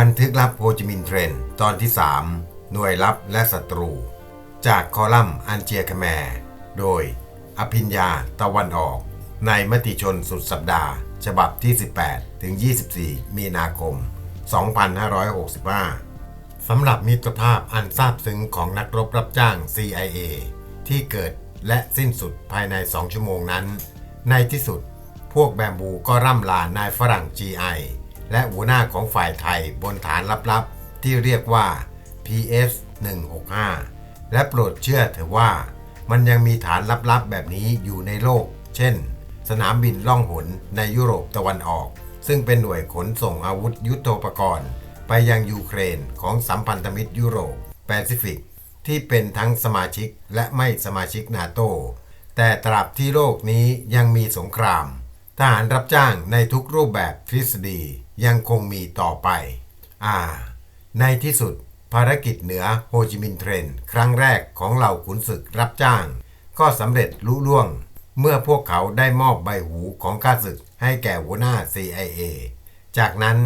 บันทึกลับโฮจิมินเทรน ตอนที่ 3 หน่วยลับและศัตรู จากคอลัมน์อันเจียคแมร์โดย อภิญญาตะวันออก ในมติชนสุดสัปดาห์ ฉบับที่ 18 ถึง 24 มีนาคม 2565 สำหรับมิตรภาพอันซาบซึ้งของนักรบรับจ้าง CIA ที่เกิดและสิ้นสุดภายใน 2 ชั่วโมงนั้น ในที่สุด พวกแบมบูก็ร่ำลานายฝรั่ง GI และหัวหน้าของฝ่ายไทยบนฐานลับๆ ที่เรียกว่า PS 165 และโปรดเชื่อเถอะว่า มันยังมีฐานลับๆ แบบนี้อยู่ในโลก เช่น สนามบินล่องหนในยุโรปตะวันออก ซึ่งเป็นหน่วยขนส่งอาวุธยุโทโธปกรณ์ ไปยังยูเครนของสัมพันธมิตรยุโรปแปซิฟิกที่เป็นทั้งสมาชิกและไม่สมาชิกนาโตแต่ตราบที่โลกนี้ยังมีสงคราม ทหารรับจ้างในทุกรูปแบบทฤษฎียังคงมีต่อไป อ่า ในที่สุดภารกิจเหนือโฮจิมินห์เทรนด์ครั้งแรกของเหล่าขุนศึกรับจ้าง ก็สำเร็จลุล่วง เมื่อพวกเขาได้มอบใบหูของข้าศึกให้แก่หัวหน้า CIA จากนั้น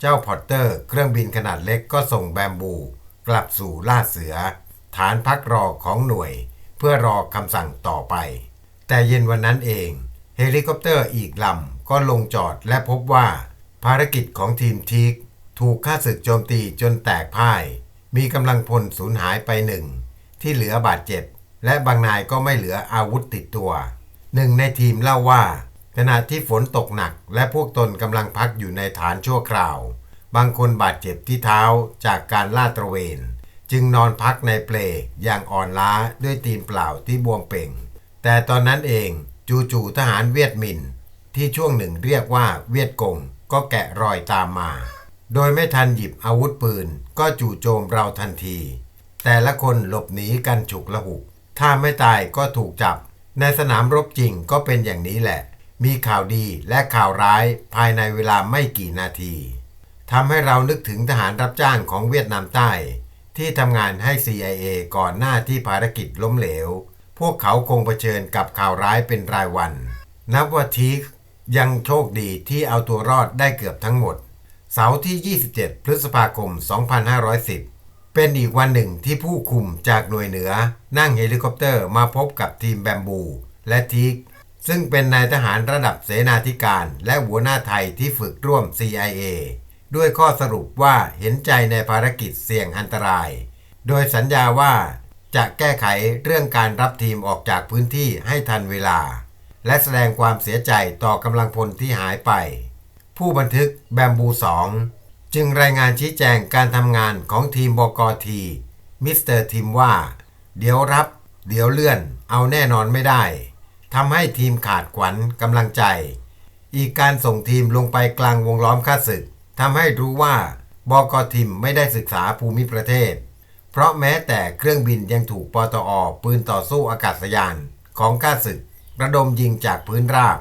เจ้าพอตเตอร์เครื่องบินขนาดเล็กก็ส่งแบมบู กลับสู่ล่าเสือ ฐานพักรอของหน่วย เพื่อรอคำสั่งต่อไป แต่เย็นวันนั้นเอง เฮลิคอปเตอร์อีกลำก็ลงจอดและพบว่า ภารกิจของทีมทีกถูกฆ่าศึกโจมตีจนแตกพ่าย มีกำลังพลสูญหายไปหนึ่ง ที่เหลือบาดเจ็บ และบางนายก็ไม่เหลืออาวุธติดตัวหนึ่งในทีมเล่าว่า ขณะที่ฝนตกหนักและพวกตนกำลังพักอยู่ในฐานชั่วคราว บางคนบาดเจ็บที่เท้าจากการลาดตระเวน จึงนอนพักในเปลอย่างอ่อนล้าด้วยตีนเปล่าที่บวมเป่ง แต่ตอนนั้นเอง จู่ๆทหารเวียดมิน ที่ช่วงหนึ่งเรียกว่าเวียดกง ก็แกะรอยตามมา โดยไม่ทันหยิบอาวุธปืน ก็จู่โจมเราทันที แต่ละคนหลบหนีกันฉุกละหุก ถ้าไม่ตายก็ถูกจับ ในสนามรบจริงก็เป็นอย่างนี้แหละ มีข่าวดีและข่าวร้ายภายในเวลาไม่กี่นาทีทำให้เรานึกถึงทหารรับจ้างของเวียดนามใต้ ที่ทำงานให้ CIA ก่อนหน้าที่ภารกิจล้มเหลว พวกเขาคงเผชิญกับข่าวร้ายเป็นรายวัน นับว่าทีกยังโชคดีที่เอาตัวรอดได้เกือบทั้งหมด เสาร์ที่ 27 พฤษภาคม 2510 เป็นอีกวันหนึ่งที่ผู้คุมจากหน่วยเหนือ นั่งเฮลิคอปเตอร์มาพบกับทีมแบมบู และทีกซึ่งเป็นนายทหารระดับเสนาธิการ และหัวหน้าไทยที่ฝึกร่วม CIA ด้วยข้อสรุปว่าเห็นใจในภารกิจเสี่ยงอันตราย โดยสัญญาว่า จะแก้ไขเรื่องการรับทีมออกจากพื้นที่ให้ทันเวลา และแสดงความเสียใจต่อกำลังพลที่หายไป ผู้บันทึกแบมบู 2 จึงรายงานชี้แจงการทำงานของทีมบกทีมิสเตอร์ทีมว่า เดี๋ยวรับ เดี๋ยวเลื่อน เอาแน่นอนไม่ได้ทำให้ทีมขาดขวัญกำลังใจ อีกการส่งทีมลงไปกลางวงล้อมข้าศึกทำให้รู้ว่าบกทีมไม่ได้ศึกษาภูมิประเทศ เพราะแม้แต่เครื่องบินยังถูกปตอ ปืนต่อสู้อากาศยาน ของข้าศึก ระดมยิงจากพื้นราบ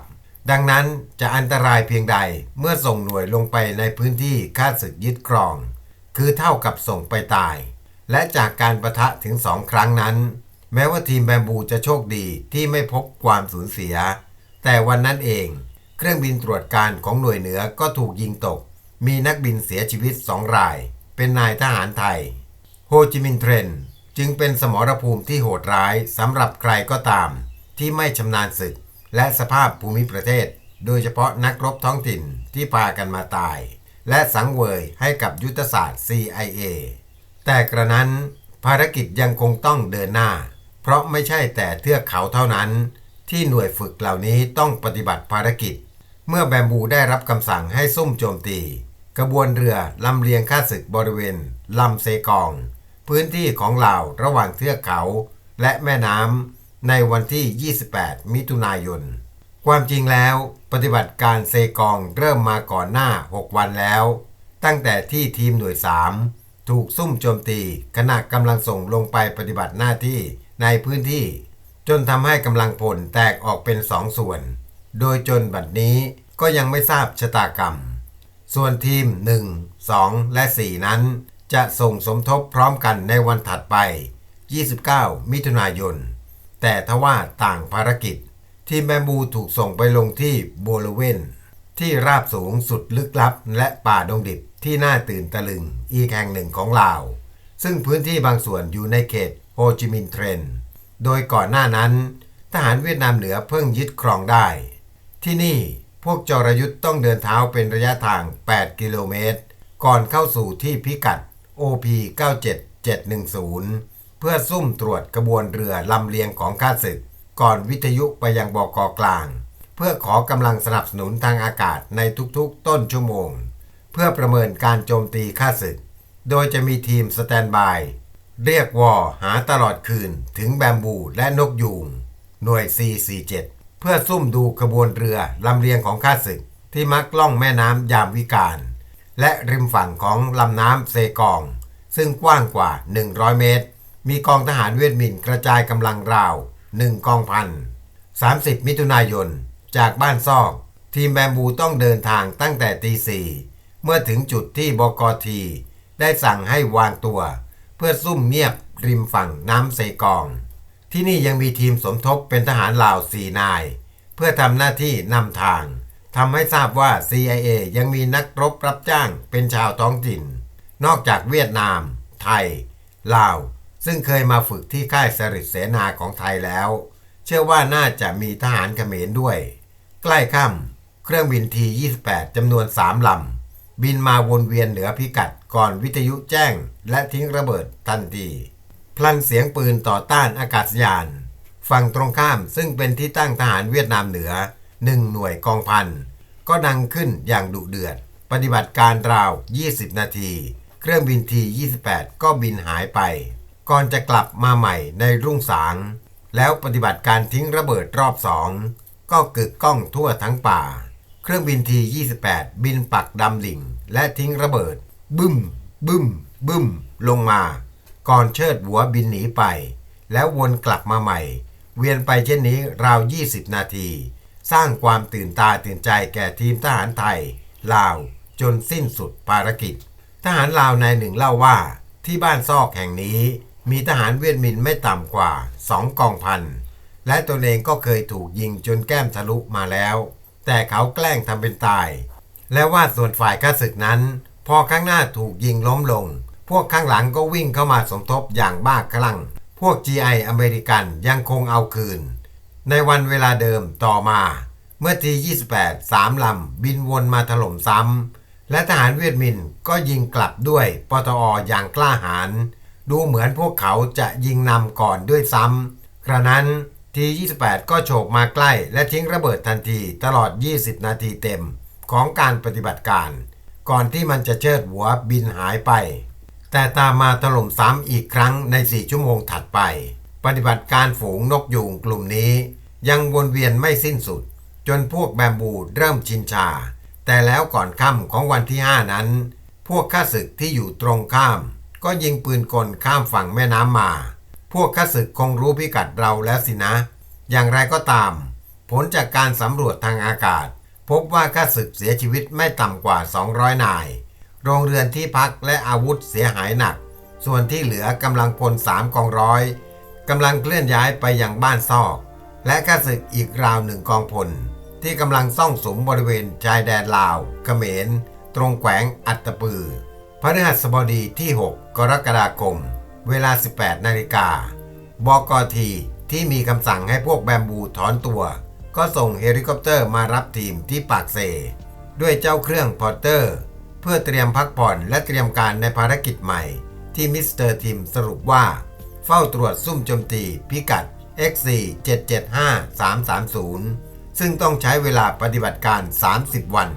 ดังนั้นจะอันตรายเพียงใดเมื่อส่งหน่วยลงไปในพื้นที่ข้าศึกยึดครอง คือเท่ากับส่งไปตาย และจากการประทะถึงสองครั้งนั้น แม้ว่าทีมแบมบูจะโชคดีที่ไม่พบความสูญเสีย แต่วันนั้นเอง เครื่องบินตรวจการของหน่วยเหนือก็ถูกยิงตก มีนักบินเสียชีวิตสองราย เป็นนายทหารไทย โฮจิมินห์เทรนด์จึงเป็นสมรภูมิที่โหดร้ายสำหรับใครก็ตาม ที่ไม่ชำนาญศึก และสภาพภูมิประเทศ โดยเฉพาะนักรบท้องถิ่นที่พากันมาตาย และสังเวยให้กับยุทธศาสตร์ CIA แต่กระนั้นภารกิจยังคงต้องเดินหน้า เพราะไม่ใช่แต่เทือกเขาเท่านั้น ที่หน่วยฝึกเหล่านี้ต้องปฏิบัติภารกิจ เมื่อแบมบูได้รับคำสั่งให้ซุ่มโจมตี กระบวนเรือลำเลียงข้าศึกบริเวณลำเซกอง พื้นที่ของลาวระหว่างเทือกเขา และแม่น้ำในวันที่ 28 มิถุนายน ความจริงแล้วปฏิบัติการเซกองเริ่มมาก่อนหน้า 6 วันแล้ว ตั้งแต่ที่ทีมหน่วย 3 ถูกซุ่มโจมตีขณะกำลังส่งลงไปปฏิบัติหน้าที่ในพื้นที่ จนทำให้กำลังพลแตกออกเป็นสองส่วน โดยจนบัดนี้ก็ยังไม่ทราบชะตากรรม ส่วนทีม 1 2 และ 4 นั้น จะส่งสมทบพร้อมกันในวันถัดไป 29 มิถุนายน แต่ทว่าต่างภารกิจทีมแบมบูถูกส่งไปลงที่โบลเวนที่ราบสูงสุดลึกลับและป่าดงดิบที่น่าตื่นตะลึงอีกแห่งหนึ่งของลาว ซึ่งพื้นที่บางส่วนอยู่ในเขตโฮจิมินห์เทรน โดยก่อนหน้านั้น ทหารเวียดนามเหนือเพิ่งยึดครองได้ ที่นี่พวกจรยุทธ์ต้องเดินเท้าเป็นระยะทาง 8 กิโลเมตร ก่อนเข้าสู่ที่พิกัด OP 97710 เพื่อซุ่มตรวจกระบวนเรือลำเลียงของข้าศึก ก่อนวิทยุไปยังบกกลาง เพื่อขอกำลังสนับสนุนทางอากาศในทุกๆ ต้นชั่วโมง เพื่อประเมินการโจมตีข้าศึก โดยจะมีทีมสแตนบาย เรียกวอหาตลอดคืนถึงแบมบูและนกยูงหน่วย C47 เพื่อซุ่มดูขบวนเรือลำเลียงของข้าศึกที่มักล่องแม่น้ำยามวิกาล และริมฝั่งของลำน้ำเซกอง ซึ่งกว้างกว่า 100 เมตร มีกองทหารเวียดมินกระจายกำลังราว 1 กองพัน 30 มิถุนายน จากบ้านซอก ทีมแบมบูต้องเดินทางตั้งแต่ตีสี่เมื่อถึงจุดที่บกที ได้สั่งให้วางตัว เพื่อซุ่มเงียบริมฝั่งน้ำเซกอง ที่นี่ยังมีทีมสมทบเป็นทหารลาว4นาย เพื่อทำหน้าที่นำทาง ทำให้ทราบว่า CIA ยังมีนักรบรับจ้างเป็นชาวท้องถิ่น นอกจากเวียดนาม ไทย ลาว ซึ่งเคยมาฝึกที่ค่ายสริษเสนาของไทยแล้ว เชื่อว่าน่าจะมีทหารเขมรด้วย ใกล้ค่ำเครื่องบินที 28จำนวน 3ลำ บินมาวนเวียนเหนือพิกัดก่อนวิทยุแจ้ง และทิ้งระเบิดทันทีพลันเสียงปืนต่อต้านอากาศยาน ฝั่งตรงข้ามซึ่งเป็นที่ตั้งทหารเวียดนามเหนือ หนึ่งหน่วยกองพัน ก็ดังขึ้นอย่างดุเดือด ปฏิบัติการราว 20 นาที เครื่องบินที 28 ก็บินหายไป ก่อนจะกลับมาใหม่ในรุ่งสาง แล้วปฏิบัติการทิ้งระเบิดรอบสองก็กึกก้องทั่วทั้งป่า เครื่องบินที 28 บินปักดำหลิ่ง และทิ้งระเบิด บึ้ม บึ้ม บึ้ม ลงมา ก่อนเชิดหัวบินหนีไป แล้ววนกลับมาใหม่ เวียนไปเช่นนี้ราว 20 นาที สร้างความตื่นตาตื่นใจแก่ทีมทหารไทย ลาว จนสิ้นสุดภารกิจ ทหารลาวนายหนึ่งเล่าว่า ที่บ้านซอกแห่งนี้มีทหารเวียดมินไม่ต่ำกว่าสองกองพัน และตนเองก็เคยถูกยิงจนแก้มทะลุมาแล้ว แต่เขาแกล้งทำเป็นตาย และว่าส่วนฝ่ายข้าศึกนั้น พอข้างหน้าถูกยิงล้มลง พวกข้างหลังก็วิ่งเข้ามาสมทบอย่างบ้าคลั่ง พวก GI อเมริกันยังคงเอาคืน ในวันเวลาเดิมต่อมา เมื่อที28สามลำบินวนมาถล่มซ้ำ และทหารเวียดมินก็ยิงกลับด้วยปตออย่างกล้าหาญดูเหมือนพวกเขาจะยิงนำก่อนด้วยซ้ำ กระนั้นที28 ก็โฉบมาใกล้ และทิ้งระเบิดทันทีตลอด 20 นาทีเต็มของการปฏิบัติการ ก่อนที่มันจะเชิดหัวบินหายไป แต่ตามมาถล่มซ้ำอีกครั้งใน 4 ชั่วโมงถัดไป ปฏิบัติการฝูงนกยูงกลุ่มนี้ ยังวนเวียนไม่สิ้นสุด จนพวกแบมบูเริ่มชินชา แต่แล้วก่อนค่ำของวันที่5นั้น พวกข้าศึกที่อยู่ตรงข้าม ก็ยิงปืนกลข้ามฝั่งแม่น้ำมา พวกข้าศึกคงรู้พิกัดเราแล้วสินะ อย่างไรก็ตาม ผลจากการสำรวจทางอากาศ พบว่าข้าศึกเสียชีวิตไม่ต่ำกว่า 200 นาย โรงเรือนที่พักและอาวุธเสียหายหนัก ส่วนที่เหลือกำลังพลสามกองร้อยกำลังเคลื่อนย้ายไปยังบ้านซอก และข้าศึกอีกราวหนึ่งกองพล ที่กำลังซ่องสมบริเวณชายแดนลาวเขมร ตรงแขวงอัตตปือ พฤหัสบดีที่ 6 กรกฎาคม เวลา 18 นาฬิกาบกทีที่มีคำสั่งให้พวกแบมบูถอนตัว ก็ส่งเฮลิคอปเตอร์มารับทีมที่ปากเซ ด้วยเจ้าเครื่องพอร์เตอร์ เพื่อเตรียมพักผ่อนและเตรียมการในภารกิจใหม่ ที่มิสเตอร์ทิมสรุปว่า เฝ้าตรวจซุ่มโจมตีพิกัด XC 775330 ซึ่งต้องใช้เวลาปฏิบัติการ 30 วัน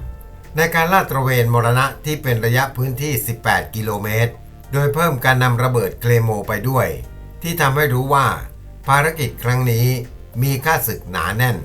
ในการลาดตระเวนมรณะที่เป็นระยะพื้นที่ 18 กิโลเมตร โดยเพิ่มการนำระเบิดเคลโมไปด้วย ที่ทำให้รู้ว่า ภารกิจครั้งนี้มีค่าศึกหนาแน่น